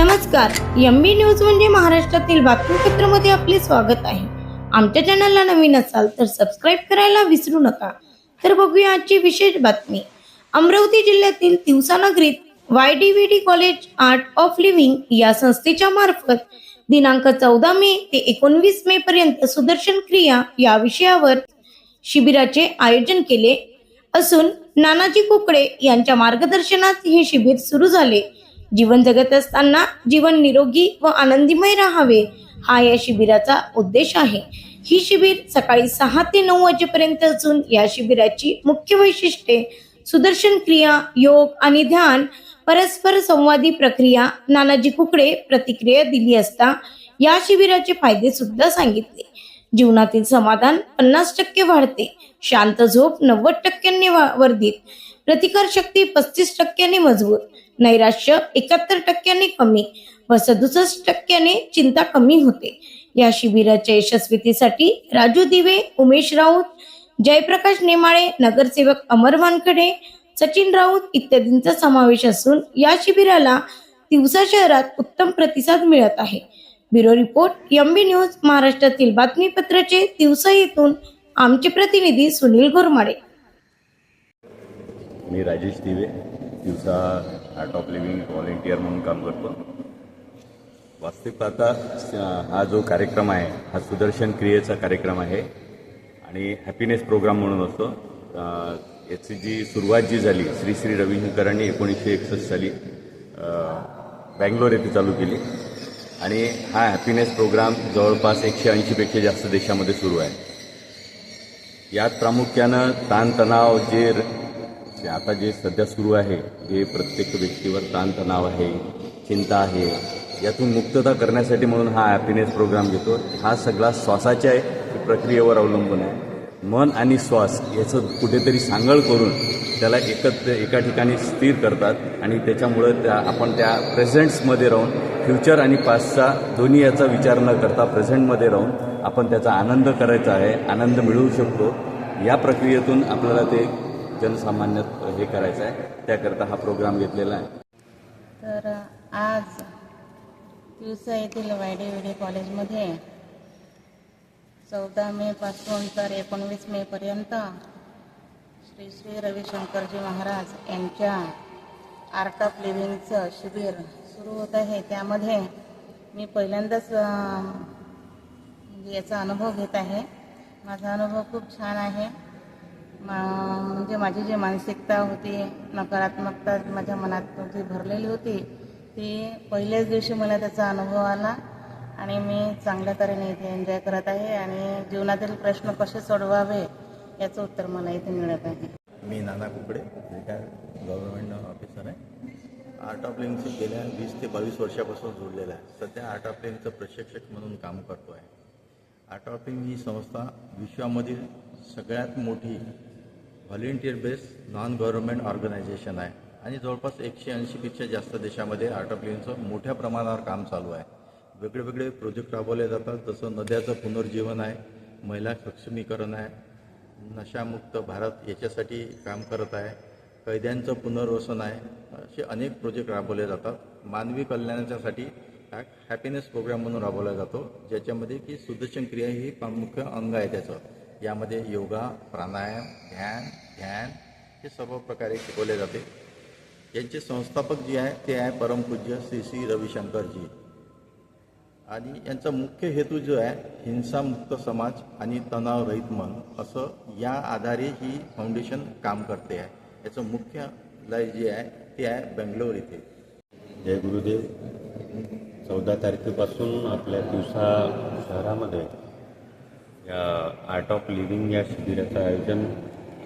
नमस्कार M B news म्हणजे महाराष्ट्रातील बातमीपत्रामध्ये आपले स्वागत आहे. आमच्या चॅनलला नवीन असाल तर सबस्क्राईब करायला विसरू नका. तर बघूया आजची विशेष बातमी. अमरावती जिल्ह्यातील दिवसानगरीत Y D V D college art of living या संस्थेच्या मार्फत दिनांक चौदा मे ते एकोणवीस मे पर्यंत सुदर्शन क्रिया या विषयावर शिबिराचे आयोजन केले. असून नानाजी कुकडे यांच्या मार्गदर्शनात हे शिबिर सुरू झाले. जीवन जगत असताना जीवन निरोगी व आनंदीमय राहावे हा या शिबिराचा उद्देश आहे. ही शिबिर सकाळी सहा ते नऊ वाजेपर्यंत असून या शिबिराची मुख्य वैशिष्ट्ये सुदर्शन क्रिया योग आणि ध्यान परस्पर संवादी प्रक्रिया नानाजी कुकडे प्रतिक्रिया दिली असता या शिबिराचे फायदे सुद्धा सांगितले. जीवनातील समाधान पन्नास टक्के वाढते. शांत झोप नव्वद टक्क्यांनी वर्धित. प्रतिकार शक्ती पस्तीस टक्क्यांनी मजबूत. नैराश्य एकाहत्तर टक्क्यांनी कमी. व सदुसष्ट टक्क्याने चिंता कमी होते. या शिबिराच्या यशस्वीतेसाठी राजू दिवे उमेश राऊत जयप्रकाश नेमाळे नगरसेवक अमर वानखडे सचिन राऊत इत्यादींचा समावेश असून या शिबिराला दिवसा शहरात उत्तम प्रतिसाद मिळत आहे. ब्युरो रिपोर्ट एमबी न्यूज महाराष्ट्रातील बातमीपत्राचे दिवसा येथून आमचे प्रतिनिधी सुनील घोरमाडे. मी राजेश दिवे दिवसा आर्ट ऑफ लिव्हिंग व्हॉलेंटियर म्हणून काम करतो. वास्तविक पाहता हा जो कार्यक्रम आहे हा सुदर्शन क्रियेचा कार्यक्रम आहे आणि हॅपीनेस प्रोग्राम म्हणून असतो. याची जी सुरुवात जी झाली श्री श्री रवीशंकरांनी एकोणीसशे एकसष्ट साली बँगलोर येथे चालू केली. आणि हा हॅपीनेस प्रोग्राम जवळपास एकशे ऐंशीपेक्षा जास्त देशामध्ये सुरू आहे. यात प्रामुख्यानं ताणतणाव जे जे आता जे सध्या सुरू आहे हे प्रत्येक व्यक्तीवर ताणतणाव आहे चिंता आहे यातून मुक्तता करण्यासाठी म्हणून हा हॅपीनेस प्रोग्राम घेतो. हा सगळा श्वासाच्या प्रक्रियेवर अवलंबून आहे. मन आणि श्वास याचं कुठेतरी सांगळ करून त्याला एकत्र एका ठिकाणी स्थिर करतात आणि त्याच्यामुळं त्या आपण त्या प्रेझेंट्समध्ये राहून फ्युचर आणि पास्टचा दोन्ही याचा विचार न करता प्रेझेंटमध्ये राहून आपण त्याचा आनंद करायचा आहे आनंद मिळवू शकतो. या प्रक्रियेतून आपल्याला ते जनसामान्यात हे करायचं आहे. त्याकरता हा प्रोग्राम घेतलेला आहे. तर आज दिवसा येथील वायडे विडे कॉलेजमध्ये चौदा मे पासून तर एकोणवीस मेपर्यंत श्री श्री रविशंकरजी महाराज यांच्या आर्ट ऑफ लिव्हिंगचं शिबिर सुरू होत आहे. त्यामध्ये मी पहिल्यांदाच म्हणजे याचा अनुभव घेत आहे. माझा अनुभव खूप छान आहे. मा- म्हणजे माझी जी मानसिकता होती नकारात्मकता माझ्या मनात जी भरलेली होती ती पहिल्याच दिवशी मला त्याचा अनुभव आला. आणि मी चांगल्या तऱ्हेने इथे एन्जॉय करत आहे आणि जीवनातील प्रश्न कसे सोडवावे याचं उत्तर मला इथे मिळत आहे. मी Nana Kukde retire government officer आहे. आर्ट ऑफ लिंगशी गेल्या वीस ते बावीस वर्षापासून जोडलेला आहे. सध्या आर्ट ऑफ लिंगचं प्रशिक्षक म्हणून काम करतो आहे. आर्ट ऑफ लिंग ही संस्था विश्वामधील सगळ्यात मोठी volunteer based non government organisation आहे. आणि जवळपास एकशे ऐंशीपेक्षा जास्त देशामध्ये आर्ट ऑफ लिंगचं मोठ्या प्रमाणावर काम चालू आहे. वेगळे वेगळे प्रोजेक्ट राबवले जातात. जसं नद्याचं पुनर्जीवन आहे महिला सक्षमीकरण आहे नशामुक्त भारत याच्यासाठी काम करत आहे कैद्यांचं पुनर्वसन आहे असे अनेक प्रोजेक्ट राबवले जातात. मानवी कल्याणाच्यासाठी हा हॅपीनेस प्रोग्राम म्हणून राबवला जातो ज्याच्यामध्ये की सुदर्शन क्रिया ही प्रामुख्य अंग आहे त्याचं. यामध्ये योगा प्राणायाम ध्यान ध्यान हे सर्व प्रकारे शिकवले जाते. यांचे संस्थापक जे आहे ते आहे परमपूज्य श्री श्री रविशंकरजी. आणि यांचा मुख्य हेतू जो आहे हिंसामुक्त समाज आणि तणावरहित मन असं या आधारे ही फाउंडेशन काम करते आहे. याचं मुख्यालय जे आहे ते आहे बेंगलोर इथे. जय गुरुदेव. चौदा तारखेपासून आपल्या दिवसा शहरामध्ये या आर्ट ऑफ लिव्हिंग या शिबिराचं आयोजन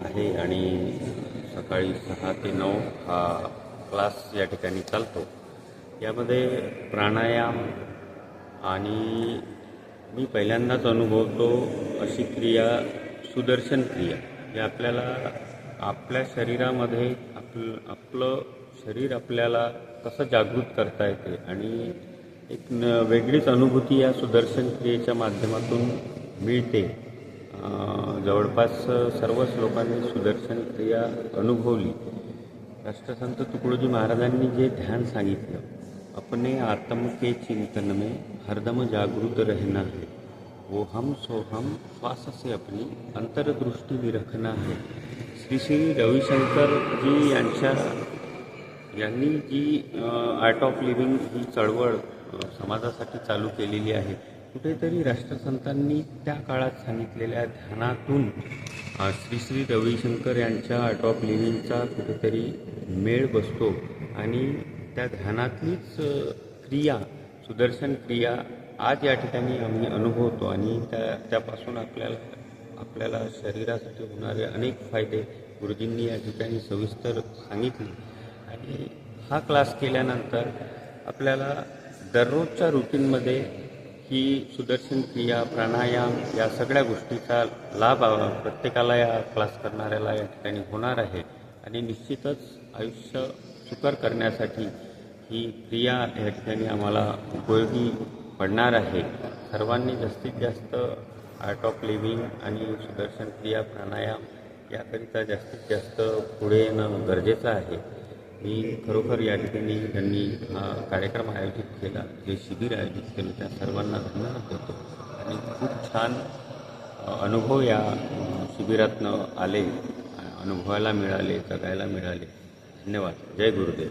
आहे आणि सकाळी सहा ते नऊ हा क्लास या ठिकाणी चालतो. यामध्ये प्राणायाम आणि मी पहिल्यांदाच अनुभवतो अशी क्रिया सुदर्शन क्रिया. जे आपल्याला आपल्या शरीरामध्ये आपलं आपलं शरीर आपल्याला कसं जागृत करता येते आणि एक न वेगळीच अनुभूती या सुदर्शन क्रियेच्या माध्यमातून मिळते. जवळपास सर्वच लोकांनी सुदर्शन क्रिया अनुभवली. राष्ट्रसंत तुकडोजी महाराजांनी जे ध्यान सांगितलं अपने आत्म के चिंतन में हरदम जागृत रहना है। वो हम सो हम श्वास से अपनी अंतर्दृष्टी भी रखना है। श्री श्री रविशंकर जी यांच्या यांनी जी आर्ट ऑफ लिव्हिंग ही चळवळ समाजासाठी चालू केलेली आहे. कुठेतरी राष्ट्रसंतांनी त्या काळात सांगितलेल्या ध्यानातून श्री श्री रविशंकर यांच्या आर्ट ऑफ लिव्हिंगचा कुठेतरी मेळ बसतो आणि त्या ध्यानातलीच क्रिया सुदर्शन क्रिया आज या ठिकाणी आम्ही अनुभवतो आणि त्या त्यापासून आपल्याला आपल्याला शरीरासाठी होणारे अनेक फायदे गुरुजींनी या ठिकाणी सविस्तर सांगितले. आणि हा क्लास केल्यानंतर आपल्याला दररोजच्या रुटीनमध्ये ही सुदर्शन क्रिया प्राणायाम या सगळ्या गोष्टीचा लाभ प्रत्येकाला या क्लास करणाऱ्याला या ठिकाणी होणार आहे. आणि निश्चितच आयुष्य सुकर करण्यासाठी ही क्रिया या ठिकाणी आम्हाला उपयोगी पडणार आहे. सर्वांनी जास्तीत जास्त आर्ट ऑफ लिव्हिंग आणि सुदर्शन क्रिया प्राणायाम याकरिता जास्तीत जास्त पुढे येणं गरजेचं आहे. मी खरोखर या ठिकाणी त्यांनी हा कार्यक्रम आयोजित केला जे शिबिर आयोजित केलं त्या सर्वांना धन्यवाद देतो आणि खूप छान अनुभव या शिबिरातनं आले अनुभवायला मिळाले जगायला मिळाले. धन्यवाद. जय गुरुदेव.